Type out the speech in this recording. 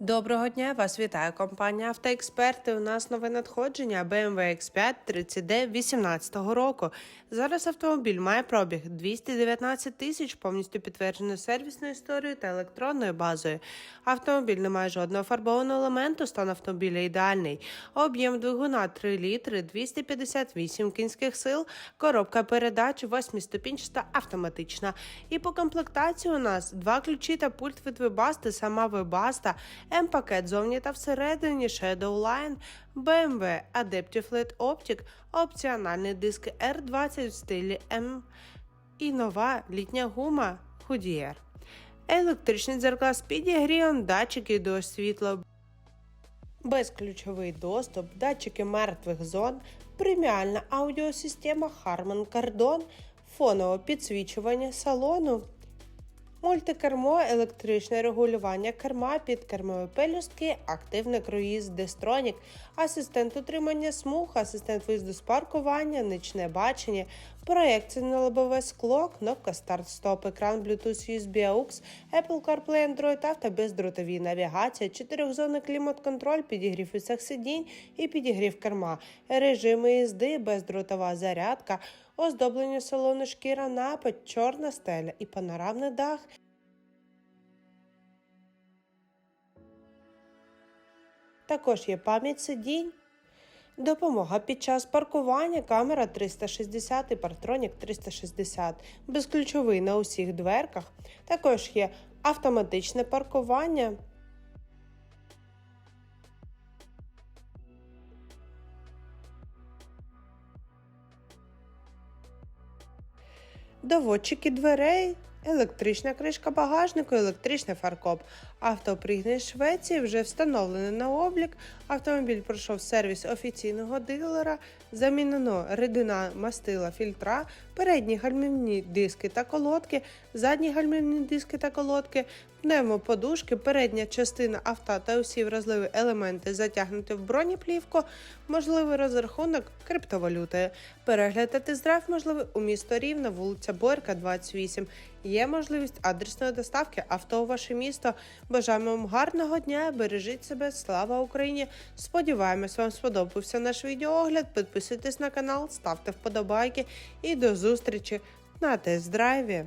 Доброго дня, вас вітає компанія Автоексперти. У нас нове надходження BMW X5 30D 2018 року. Зараз автомобіль має пробіг 219 тисяч, повністю підтверджений сервісною історією та електронною базою. Автомобіль не має жодного фарбованого елементу, стан автомобіля ідеальний. Об'єм двигуна 3 літри, 258 кінських сил, коробка передач 8-ступінчаста автоматична. І по комплектації у нас два ключі та пульт від вебасти, сама вебаста, М-пакет зовні та всередині Shadowline, BMW Adaptive LED Optic, опціональний диск R20 в стилі М і нова літня гума Goodyear. Електричний дзеркала з підігрівом, датчики до світла, безключовий доступ, датчики мертвих зон, преміальна аудіосистема Harman Kardon, фонове підсвічування салону, Мультикермо, електричне регулювання керма, підкермові пелюстки, активний круїз, дестронік, асистент утримання смуг, асистент виїзду з паркування, нічне бачення, проекційне лобове скло, кнопка старт-стоп, екран Bluetooth USB AUX, Apple CarPlay, Android Auto, бездротові навігація, чотирьохзонний клімат-контроль, підігрів усіх сидінь і підігрів керма, режими їзди, бездротова зарядка, оздоблення салону шкіра напад, чорна стеля і панорамний дах. Також є пам'ять сидінь, допомога під час паркування, камера 360 і партронік 360, безключовий на усіх дверках. Також є автоматичне паркування. Доводчики дверей, електрична кришка багажнику, електричний фаркоп. Авто пригнаний Швеції вже встановлений на облік. Автомобіль пройшов сервіс офіційного дилера, замінено рідина мастила фільтра, передні гальмівні диски та колодки, задні гальмівні диски та колодки, пневмоподушки, передня частина авто та усі вразливі елементи затягнуті в бронеплівку, можливий розрахунок криптовалютою. Перегляд та тест-драйв можливий у місто Рівне, вулиця Борка, 28. Є можливість адресної доставки авто у ваше місто. Бажаємо вам гарного дня, бережіть себе, слава Україні! Сподіваємось, вам сподобався наш відеоогляд. Підписуйтесь на канал, ставте вподобайки і до зустрічі на тест-драйві.